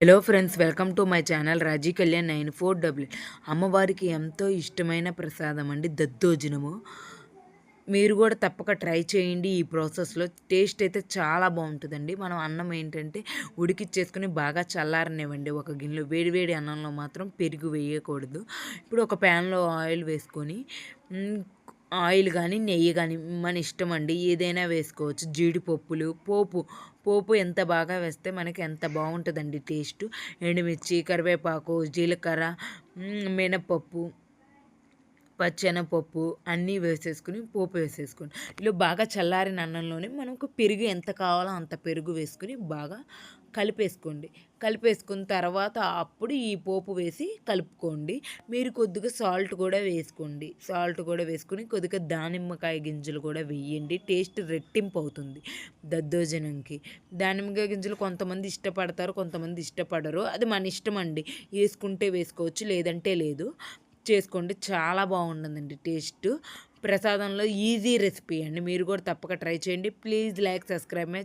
Hello friends welcome to my channel Raji Kalyan nine four W అమ్మవారికి ఎంతో ఇష్టమైన ప్రసాదం అండి దద్దోజనము. మీరు కూడా తప్పక ట్రై చేయండి ఈ ప్రాసెస్లో టేస్ట్ అయితే చాలా బాగుంటుందండి. మనం అన్నం ఏంటంటే ఉడికిచ్చేసుకుని బాగా చల్లారనివ్వండి. ఒక గిన్నెలో వేడివేడి అన్నంలో మాత్రం పెరుగు వేయకూడదు. ఇప్పుడు ఒక ప్యాన్లో ఆయిల్ వేసుకొని ఆయిల్ కానీ నెయ్యి కానీ మన ఇష్టం అండి. ఏదైనా వేసుకోవచ్చు. జీడిపప్పులు పోపు. పోపు ఎంత బాగా వేస్తే మనకి ఎంత బాగుంటుందండి టేస్ట్. ఎండుమిర్చి కరివేపాకు జీలకర్ర మినప్పప్పు మినపప్పు. పచ్చెనపప్పు అన్నీ వేసేసుకుని పోపు వేసేసుకుని. ఇలా బాగా చల్లారిన అన్నంలోనే మనకు పెరుగు ఎంత కావాలో అంత పెరుగు వేసుకుని బాగా కలిపేసుకోండి. కలిపేసుకున్న తర్వాత అప్పుడు ఈ పోపు వేసి కలుపుకోండి. మీరు కొద్దిగా సాల్ట్ కూడా వేసుకోండి. సాల్ట్ కూడా వేసుకుని కొద్దిగా దానిమ్మకాయ గింజలు కూడా వేయండి. టేస్ట్ రెట్టింపు అవుతుంది దద్దోజనంకి. దానిమ్మకాయ గింజలు కొంతమంది ఇష్టపడతారు కొంతమంది ఇష్టపడరు. అది మన ఇష్టం అండి. వేసుకుంటే వేసుకోవచ్చు లేదంటే లేదు. చేసుకోండి చాలా బాగుంటుందండి టేస్ట్. ప్రసాదంలో ఈజీ రెసిపీ అండి. మీరు కూడా తప్పక ట్రై చేయండి. Please like subscribe. మై